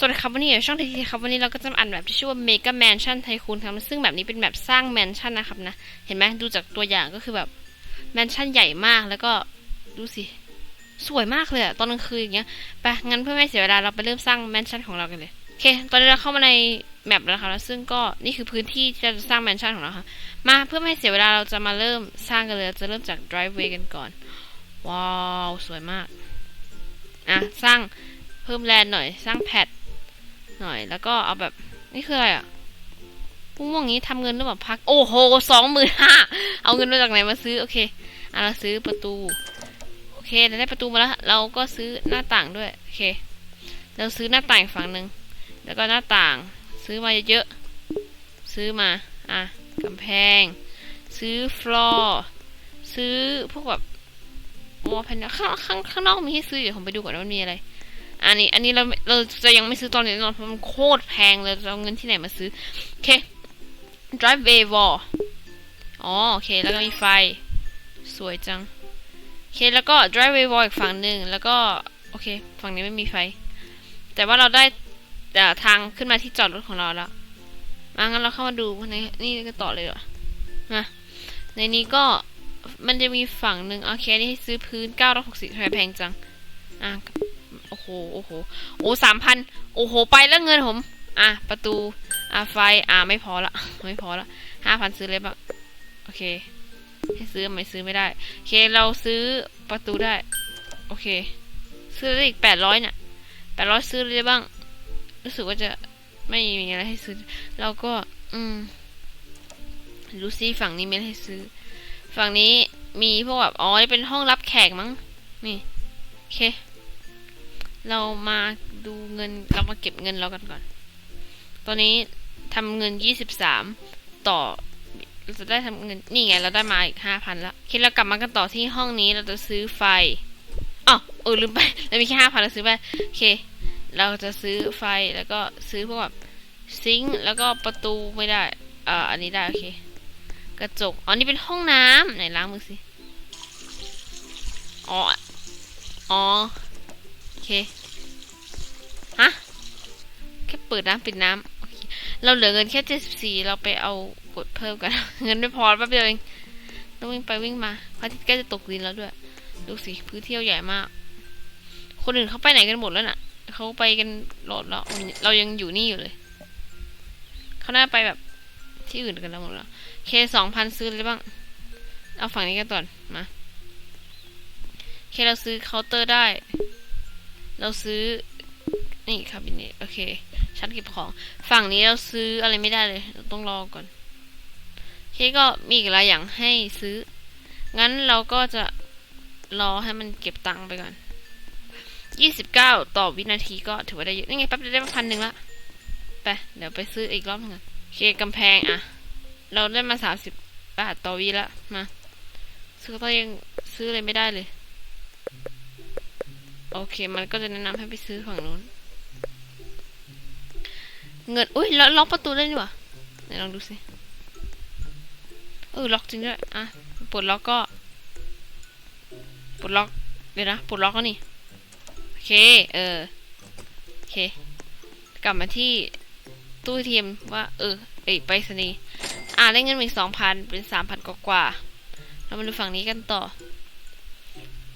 สวัสดีครับวันนี้อยู่ช่องทีทีครับวันนี้เราก็จะมาอ่านแบบที่ชื่อว่า Mega Mansion Tycoon ครับซึ่งแบบนี้เป็นแบบสร้างแมนชั่นนะครับนะเห็นไหมดูจากตัวอย่างก็คือแบบแมนชั่นใหญ่มากแล้วก็ดูสิสวยมากเลยอะตอนกลางคืนอย่างเงี้ยไปงั้นเพื่อไม่เสียเวลาเราไปเริ่มสร้างแมนชั่นของเรากันเลยโอเคตอนนี้เราเข้ามาในแมปแล้วครับแล้วซึ่งก็นี่คือพื้นที่ที่เราจะสร้างแมนชั่นของเราค่ะมาเพื่อไม่ให้เสียเวลาเราจะมาเริ่มสร้างกันเลยจะเริ่มจาก driveway กันก่อนว้าวสวยมากอะสร้างเพิ่มแลนหน่อยสร้างแพท หน่อย แล้วก็เอาแบบนี่คืออะไรอะพุ่งว่างนี้ทำเงินหรือเปล่าพัก โอ้โหสองหมื่นห้าเอาเงินมาจากไหนมาซื้อโอเคอะเราซื้อประตู โอเคเราได้ประตูมาแล้ว เราก็ซื้อหน้าต่างด้วยโอเค เราซื้อหน้าต่างฝั่งหนึ่งแล้วก็หน้าต่าง ซื้อมาเยอะๆซื้อมาอะกำแพง ซื้อฟลอร์ซื้อพวกแบบวอลแพนข้างข้างข้างนอกมีให้ซื้อเดี๋ยวผมไปดูก่อนว่ามันมีอะไร อันนี้ อันนี้เราเราจะยังไม่ซื้อตอนนี้แน่นอนเพราะมันโคตรแพงเลยจะเอาเงินที่ไหนมาซื้อ โอเค driveway wall อ๋อโอเค แล้วก็มีไฟ สวยจัง โอเค แล้วก็ driveway wall อีกฝั่งหนึ่งแล้วก็ โอเค ฝั่งนี้ไม่มีไฟ แต่ว่าเราได้แต่ทางขึ้นมาที่จอดรถของเราแล้วมางั้นเราเข้ามาดูในนี่ก็ต่อเลยเหรอมาในนี้ก็มันจะมีฝั่งหนึ่งโอเคนี่ให้ซื้อพื้น960ทำไมแพงจัง อะ โอ้โห โอ้โห โอ้สามพัน โอ้โห ไปแล้วเงินผม อะ ประตู อะ ไฟ อะ ไม่พอละ ไม่พอละห้าพันซื้อเลยบ้างโอเค ให้ซื้อไม่ซื้อไม่ได้ โอเค เราซื้อประตูได้ โอเค ซื้อได้อีกแปดร้อยเนี่ยแปดร้อยซื้อเลยบ้าง รู้สึกว่าจะไม่มีอะไรให้ซื้อ เราก็ อืมดูซิฝั่งนี้ไมีอะไรให้ซื้อ ฝั่งนี้มีพวกแบบ อ๋อ นี่เป็นห้องรับแขกมั้ง นี่ โอเค เรามาดูเงินเรามาเก็บเงินเรากันก่อน ตอนนี้ทำเงินยี่สิบสามต่อเราจะได้ทำเงินนี่ไง เราได้มาอีกห้าพันและโอเคเรากลับมากันต่อที่ห้องนี้เราจะซื้อไฟอ๋อเออลืมไปเรามีแค่ห้าพันเราซื้อไปโอเค เราจะซื้อไฟแล้วก็ซื้อพวกแบบซิงค์แล้วก็ประตูไม่ได้อ่าอันนี้ได้โอเคกระจกอ๋อนี่เป็นห้องน้ำไหนล้างมือสิอ๋ออ๋อ เคฮะแค่เปิดน้ำปิดน้ำเเราเหลือเงินแค่เจ็ดสิบสี่เราไปเอากดเพิ่มกัน เงินไม่พอแป๊บเดียวเองต้องวิ่งไปวิ่งมาพระอาทิตย์ใกล้จะตกดินแล้วด้วยดูสิพื้นที่ใหญ่มาก คนอื่นเขาไปไหนกันหมดแล้วน่ะเขาไปกันโหลดแล้ว เรายังอยู่นี่อยู่เลยเขาน่าไปแบบที่อื่นกันแล้วหมดแล้วเคสองพันซื้อเลยบ้าง เอาฝั่งนี้กันก่อนมาเคเราซื้อเคาน์เตอร์ได้ เราซื้อ นี่คาบิเนตโอเค ชั้นเก็บของ ฝั่งนี้เราซื้ออะไรไม่ได้เลย เราต้องรอก่อนโอเคก็มีอีกหลายอย่างให้ซื้อ งั้นเราก็จะรอให้มันเก็บตังค์ไปก่อนยี่สิบเก้าต่อวินาทีก็ถือว่าได้เยอะ นี่ไงแป๊บเดียวได้พันหนึ่งละ ไป เดี๋ยวไปซื้ออีกรอบหนึงก่อนโอเคกำแพงอะเราได้มาสามสิบบาทต่อวีละ มา ซื้อก็ยังซื้ออะไรไม่ได้เลย โอเค มันก็จะแนะนำให้ไปซื้อฝั่งนู้น เงิน อุ้ยล็อกล็อกประตูได้นี่หว่าไหนลองดูสิ เออ ล็อกจริงด้วย อะ ปลดล็อกก็ ปลดล็อก เดี๋ยวนะ ปลดล็อกก็นี่ โอเค เออ โอเค กลับมาที่ตู้เทียมว่า เออไอไปสนีอ่าได้เงินมาอีกสองพันเป็นสามพันกว่า เรามาดูฝั่งนี้กันต่อ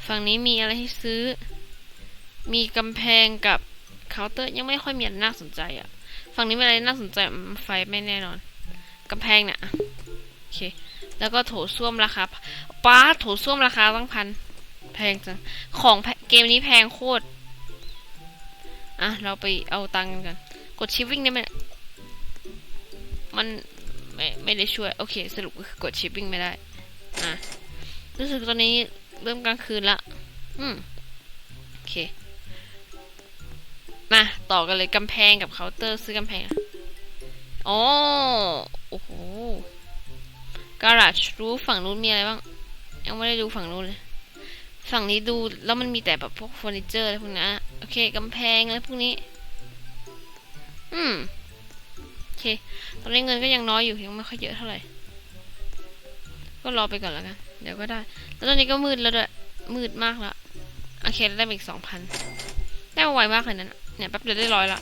ฝั่งนี้มีอะไรให้ซื้อ มีกำแพงกับเคาน์เตอร์ยังไม่ค่อยมีอะไรน่าสนใจอะ่ะฝั่งนี้มีอะไรน่าสนใจไฟไม่แน่นอนกำแพงเนี่ยอะโอเค แล้วก็โถส้วมราคาป้าโถส้วมราคาตั้งพันแพงจังของเกมนี้แพงโคตรอะเราไปเอาตังค์กันกันกดชิปวิ่งได้ไหมมันไม่ไม่ได้ช่วย โอเค สรุปก็คือกดชิปวิ่งไม่ได้ อะรู้สึกตอนนี้เริ่มกลางคืนละอืมโอเค มาต่อกันเลยกำแพงกับเคาน์เตอร์ซื้อกำแพงอะอ๋อโอ้โหการาจรู้ฝั่งนู้นมีอะไรบ้าง ยังไม่ได้ดูฝั่งนู้นเลย ฝั่งนี้ดูแล้วมันมีแต่แบบพวกเฟอร์นิเจอร์อะไรพวกนี้นโอเคกำแพงอะไรพวกนี้ อืมโอเค ตอนนี้เงินก็ยังน้อยอยู่ยังไม่ค่อยเยอะเท่าไหร่ ก็รอไปก่อนแล้วกัน เดี๋ยวก็ได้ แล้วตอนนี้ก็มืดแล้วด้วยมืดมากแล้วโอเคได้อีกสองพันได้มาไวมากเลยนั้น เนี่ยแป๊บเดียวได้ร้อยละ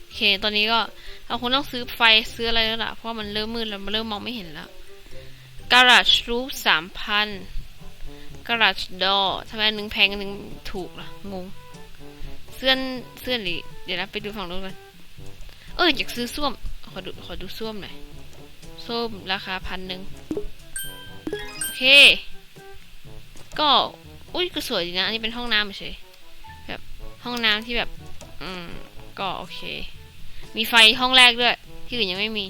โอเค ตอนนี้ก็เราคงต้องซื้อไฟซื้ออะไรแล้วล่ะ เพราะว่ามันเริ่มมืดแล้วมันเริ่มมองไม่เห็นแล้ว Garage Roof สามพัน Garage Door ทำไมนหนึ่งแพงอันหนึ่งถูกล่ะ งง เสื้อนเสื้อนหรือเดี๋ยวนะไปดูฝั่งนู้นกันเอออยากซื้อส้วม ขอดูขอดูส้วมหน่อย ส้วมราคาพันหนึ่งโอเค ก็ อุ้ยก็สวยดีนะ อันนี้เป็นห้องน้ำเฉย ห้องน้ำที่แบบ อืม ก็โอเค มีไฟห้องแรกด้วย ที่อื่นยังไม่มี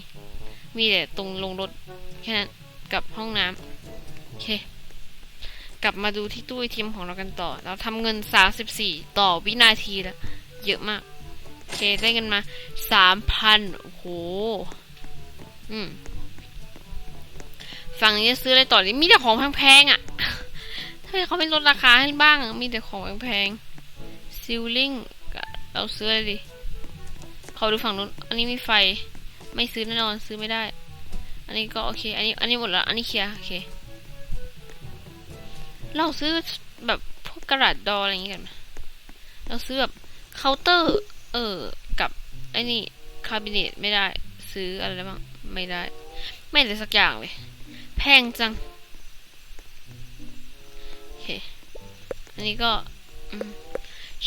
มีแต่ตรงลงรถแค่นั้นกับห้องน้ำโอเค กลับมาดูที่ตู้ไอทีมของเรากันต่อ เราทำเงิน 34 ต่อวินาทีแล้ว เยอะมาก โอเค ได้เงินมา 3,000 โอ้โห อืมฝั่งนี้ซื้ออะไรต่อนี่มีแต่ของแพงๆอะทำไมเขาไม่ลดราคาให้บ้าง มีแต่ของแพงๆ ซิลลิงเราซื้ออะไรดิเขาดูฝั่งนู้น อันนี้มีไฟ ไม่ซื้อแน่นอนซื้อไม่ได้ อันนี้ก็โอเค อันนี้ อันนี้หมดแล้ว อันนี้เคลียร์โอเค เราซื้อแบบพวกกระดาษดออะไรอย่างงี้กันไหมเราซื้อแบบเคาน์เตอร์ เออ กับไอ้นี่คาบิเนตไม่ได้ ซื้ออะไรได้บ้าง ไม่ได้ ไม่ได้สักอย่างเลย แพงจัง โอเค อันนี้ก็ อืม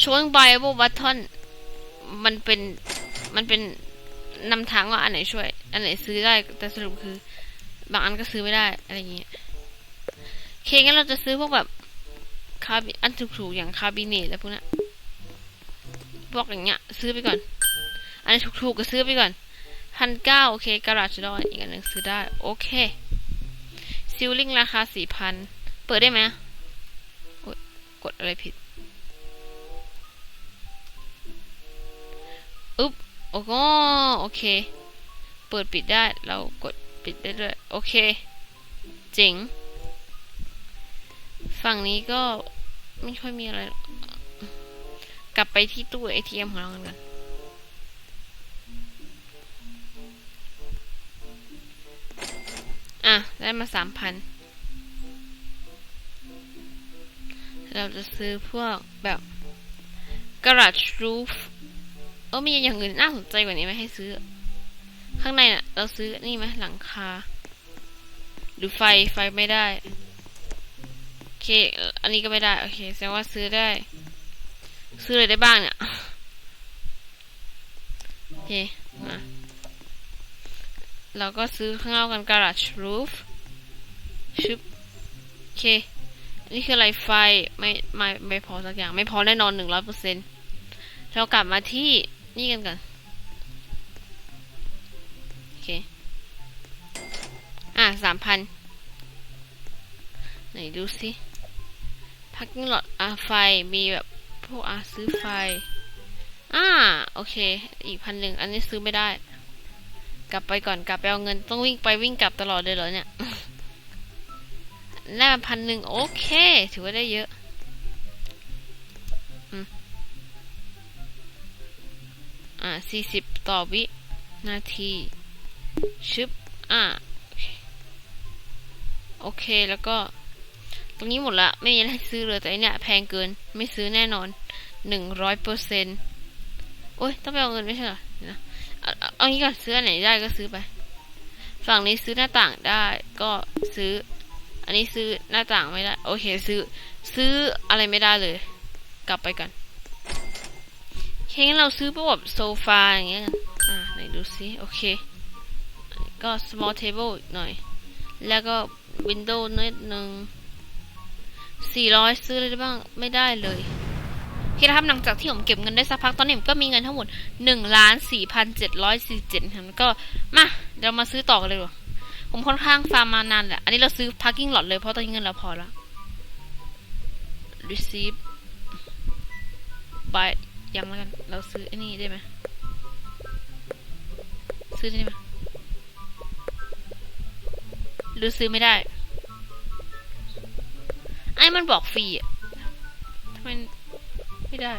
showing buyable button มันเป็นมันเป็นนำทางว่าอันไหนช่วย อันไหนซื้อได้แต่สรุปคือ บางอันก็ซื้อไม่ได้อะไรอย่างเงี้ยโอเคงั้นเราจะซื้อพวกแบบคาบิอันถูกๆอย่างคาบิเนตแล้วพวกนั้นพวกอย่างเงี้ย ซื้อไปก่อน อันนี้ถูกๆก็ซื้อไปก่อนพันเก้าโอเคการาจดอยอีกอันหนึ่งซื้อได้ โอเคซิลลิงราคาสี่พันเปิดได้ไหมกดอะไรผิด อุ๊บโอ้โหโอเค เปิดปิดได้ เรากดปิดได้ด้วยโอเค เจ๋ง ฝั่งนี้ก็ไม่ค่อยมีอะไร กลับไปที่ตู้ ATM ของเรากันก่อนอะ ได้มาสามพันเราจะซื้อพวกแบบ garage roof อมีอย่างอื่นน่าสนใจกว่านี้ไหมให้ซื้อ ข้างในน่ะ เราซื้อนี่ไหมหลังคา หรือไฟไฟไม่ได้ โอเค อันนี้ก็ไม่ได้ โอเค แสดงว่าซื้อได้ ซื้ออะไรได้บ้างเนี่ย โอเค มา เราก็ซื้อข้างนอกกัน garage roof ชึบโอเค นี่คืออะไรไฟ ไม่ไม่ไม่พอสักอย่าง ไม่พอแน่นอนหนึ่งร้อยเปอร์เซ็นต์เรากลับมาที่ นี่กันก่อนโอเค อะสามพันไหนดูสิพักกิ้งหลอดอะไฟมีแบบพวกอะซื้อไฟ อ่าโอเค อีกพันหนึ่งอันนี้ซื้อไม่ได้ กลับไปก่อนกลับไปเอาเงินต้องวิ่งไปวิ่งกลับตลอดเลยเหรอเนี่ยได้มาพันหนึ่งโอเค ถือว่าได้เยอะ อ่าสี่สิบต่อวินาทีชึบอ่าโอเคแล้วก็ ตรงนี้หมดละไม่มีอะไรซื้อเลยแต่อันเนี้ยแพงเกินไม่ซื้อแน่นอนหนึ่งร้อยเปอร์เซ็นต์โอ้ยต้องไปเอาเงินไม่ใช่เหรอเดี๋ยวนะเอาเอางี้ก่อนซื้ออันไหนได้ก็ซื้อไป ฝั่งนี้ซื้อหน้าต่างได้ก็ซื้อ อันนี้ซื้อหน้าต่างไม่ได้ โอเคซื้อ ซื้ออะไรไม่ได้เลย กลับไปกัน งั้นเราซื้อพวกแบบโซฟาอย่างเงี้ยกันอ่าไหนดูซิโอเค ก็ small table อีกหน่อย แล้วก็ window นิดนึงสี่ร้อยซื้ออะไรได้บ้างไม่ได้เลยโอเคนะครับหลังจากที่ผมเก็บเงินได้สักพักตอนนี้ผมก็มีเงินทั้งหมดหนึ่งล้านสี่พันเจ็ดร้อยสี่เจ็ดแล้วก็มาเดี๋ยวมาซื้อต่อกันเลยดีกว่าผมค่อนข้างฟาร์มมานานแหละ อันนี้เราซื้อ parking lot เลยเพราะตอนนี้เงินเราพอแล้ว receive by ยังแล้วกัน เราซื้อไอ้นี่ได้ไหมซื้อได้ไหมหรือซื้อไม่ได้ ไอ้มันบอกฟรีอะทำไมไม่ได้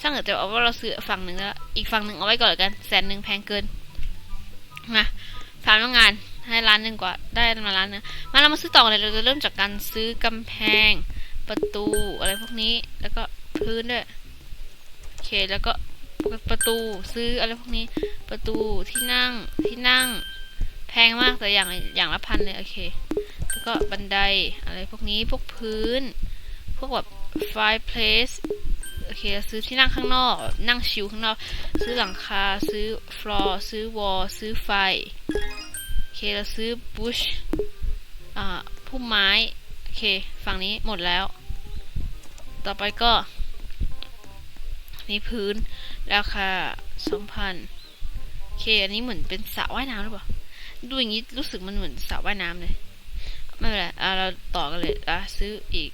ช่างเถอะแต่เอาว่าเราซื้อฝั่งหนึ่งแล้วอีกฝั่งหนึ่งเอาไว้ก่อนกันแสนหนึ่งแพงเกินมาถามว่างานให้ร้านหนึ่งกว่าได้มาร้านนึงมาเรามาซื้อต่อเลยเราจะเริ่มจากการซื้อกำแพงประตูอะไรพวกนี้แล้วก็ พื้นด้วยโอเคแล้วก็ประตูซื้ออะไรพวกนี้ประตูที่นั่งที่นั่ง แพงมากแต่อย่างอย่างละพันเลยโอเค แล้วก็บันไดอะไรพวกนี้พวกพื้น พวกแบบ fireplace โอเคซื้อที่นั่งข้างนอก นั่งชิลข้างนอก ซื้อหลังคา ซื้อ floor ซื้อ wall ซื้อไฟ โอเคเราซื้อ bush อ่าพุ่มไม้ โอเค ฝั่งนี้หมดแล้ว ต่อไปก็ ในพื้น ราคาสองพันโอเค อันนี้เหมือนเป็นสระว่ายน้ำหรือเปล่า ดูอย่างนี้รู้สึกมันเหมือนสระว่ายน้ำเลย ไม่เป็นไรอะเราต่อกันเลยอะซื้ออีก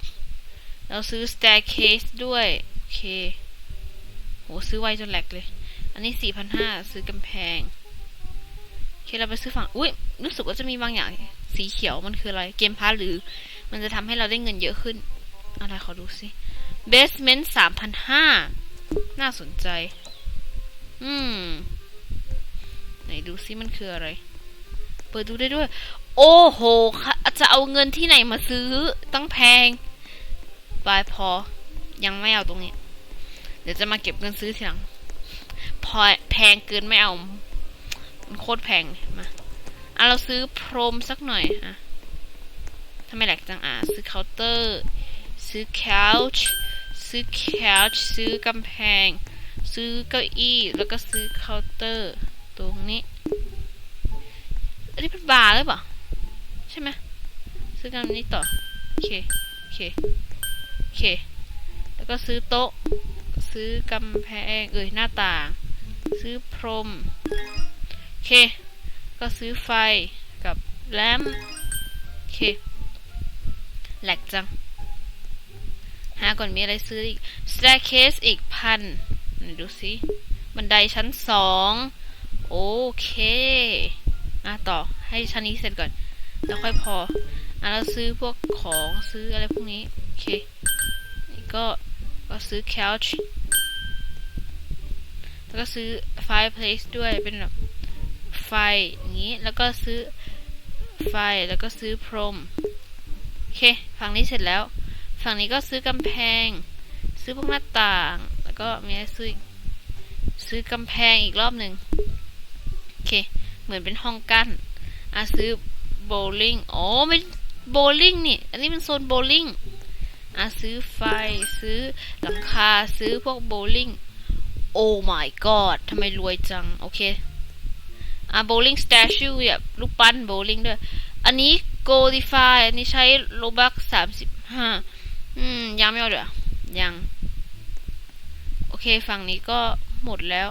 เราซื้อ staircase ด้วย โอเค โห ซื้อไวจนแหลกเลย อันนี้สี่พันห้าซื้อกำแพง โอเค เราไปซื้อฝั่ง อุ้ย รู้สึกว่าจะมีบางอย่างสีเขียวมันคืออะไร เกมพาร์หรือ มันจะทำให้เราได้เงินเยอะขึ้น อะไรขอดูสิ basement สามพั น่าสนใจ อืม ไหนดูซิมันคืออะไร เปิดดูได้ด้วย โอ้โห จะเอาเงินที่ไหนมาซื้อ ตั้งแพง บายพอ ยังไม่เอาตรงนี้ เดี๋ยวจะมาเก็บเงินซื้อทีหลัง พอแพงเกินไม่เอา มันโคตรแพง มาอะเราซื้อพรมสักหน่อยอะทำไมแหลกจังอะ ซื้อเคาน์เตอร์ ซื้อ couch ซื้อ couch ซื้อกำแพง ซื้อเก้าอี้แล้วก็ซื้อเคาน์เตอร์ ตรงนี้ อันนี้เป็นบาร์หรือเปล่า ใช่ไหมซื้อกันนี้ต่อ โอเค โอเค โอเค แล้วก็ซื้อโต๊ะ ซื้อกำแพง เอ่ยหน้าต่าง ซื้อพรม โอเค ก็ซื้อไฟกับแลมโอเคแหลกจัง หาก่อนมีอะไรซื้ออีก staircase อีกพันดูสิบันไดชั้นสองโอเคอะต่อให้ชั้นนี้เสร็จก่อน แล้วค่อยพออะเราซื้อพวกของซื้ออะไรพวกนี้ โอเค นี่ก็ก็ซื้อ couch แล้วก็ซื้อ fireplace ด้วยเป็นแบบไฟอย่างนี้ แล้วก็ซื้อไฟแล้วก็ซื้อพรม โอเค ฝั่งนี้เสร็จแล้ว ฝั่งนี้ก็ซื้อกำแพง ซื้อพวกหน้าต่าง แล้วก็มีไรซื้อซื้อกำแพงอีกรอบหนึ่งโอเค เหมือนเป็นห้องกั้นอะซื้อโบลิ่งอ๋อไม่โบลิ่งนี่ อันนี้เป็นโซนโบลิ่งอะซื้อไฟ ซื้อหลังคา ซื้อพวกโบลิ่งโอ้ my god ทำไมรวยจัง โอเค อะโบลิ่งสแตชูแบบลูกปั้นโบลิ่งด้วย อันนี้ Goldify อันนี้ใช้โลบักสามสิบห้า อืม ยังไม่เอาเดี๋ยวยัง โอเค ฝั่งนี้ก็หมดแล้ว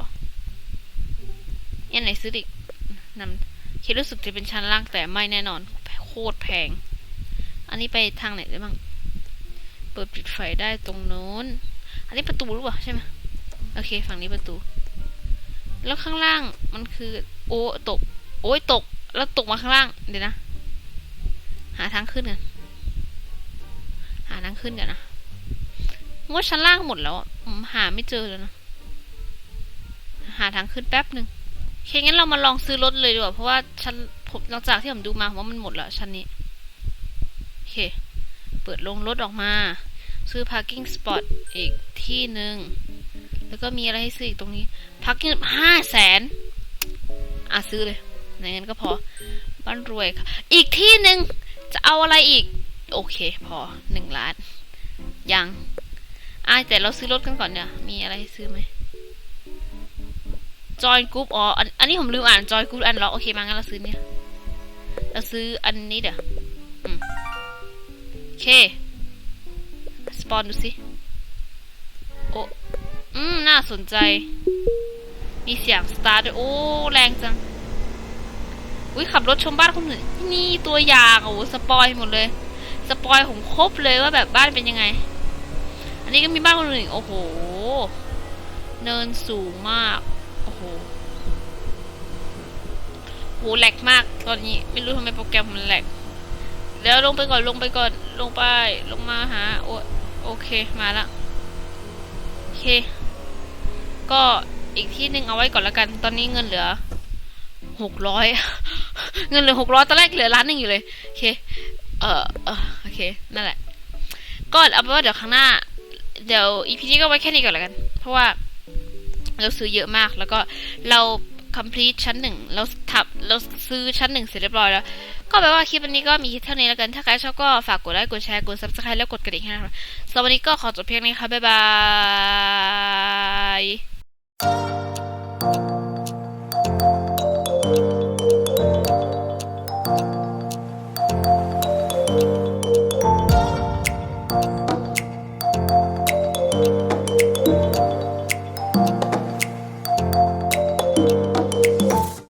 ยันไหนซื้ออีกนำคิดรู้สึกจะเป็นชั้นล่างแต่ไม่แน่นอน โคตรแพง อันนี้ไปทางไหนได้บ้าง เปิดปิดไฟได้ตรงโน้น อันนี้ประตูรือเปล่าใช่ไหมโอเค ฝั่งนี้ประตู แล้วข้างล่างมันคือ โอ้ตก โอ้ยตก แล้วตกมาข้างล่าง เดี๋ยวนะ หาทางขึ้นกัน หาทางขึ้นกันนะว่าชั้นล่างหมดแล้วผมหาไม่เจอแล้วนะ หาทางขึ้นแป๊บหนึ่งโอเคงั้นเรามาลองซื้อรถเลยดีกว่า เพราะว่าชั้นผมหลังจากที่ผมดูมาผมว่ามันหมดแล้วชั้นนี้ โอเค เปิดลงรถออกมา ซื้อ parking spot อีกที่หนึ่ง แล้วก็มีอะไรให้ซื้ออีกตรงนี้ parking ห้าแสนอะซื้อเลยในงั้นก็พอบ้านรวยค่ะ อีกที่หนึ่งจะเอาอะไรอีก โอเค พอหนึ่งล้าน ยังอะแต่เราซื้อรถกันก่อนเนี่ย มีอะไรให้ซื้อไหมจอยกรุ๊ปอ๋ออันอันนี้ผมลืมอ่านจอยกรุ๊ปอันล็อกโอเคมางั้นเราซื้อเนี่ย เราซื้ออันนี้เดี๋ยวอืมโอเค สปอนดูสิ โอ้ อืม น่าสนใจ มีเสียงสตาร์ทด้วยโอ้ แรงจัง อุ้ยขับรถชมบ้านคนอื่นนี่ตัวอย่างโอ้สปอยหมดเลย สปอยผมครบเลยว่าแบบบ้านเป็นยังไง อันนี้ก็มีบ้านคนอื่นอีกโอ้โห เนินสูงมาก โอ้โหโหแหลกมากตอนนี้ไม่รู้ทำไมโปรแกรมมันแหลกเดี๋ยวลงไปก่อนลงไปก่อนลงไปลงมาหาโอโอเคมาละโอเค ก็อีกที่หนึ่งเอาไว้ก่อนละกัน ตอนนี้เงินเหลือหกร้อยเงินเหลือหกร้อยตอนแรกเหลือล้านหนึ่งอยู่เลยโอเค เออโอเค นั่นแหละ ก็เอาเป็นว่าเดี๋ยวข้งหน้า เดี๋ยวอีพีนี้ก็ไว้แค่นี้ก่อนละกัน เพราะว่าเราซื้อเยอะมาก แล้วก็เรา complete ชั้นหนึ่งเราทำเราซื้อชั้นหนึ่งเสร็จเรียบร้อยแล้ว ก็แปลว่าคลิปวันนี้ก็มีเท่านี้แล้วกัน ถ้าใครชอบก็ฝากกดไลค์ กดแชร์ กด subscribe แล้วกดกระดิ่งให้นะครับสำหรับวันนี้ก็ขอจบเพียงนี้ครับบ๊ายบาย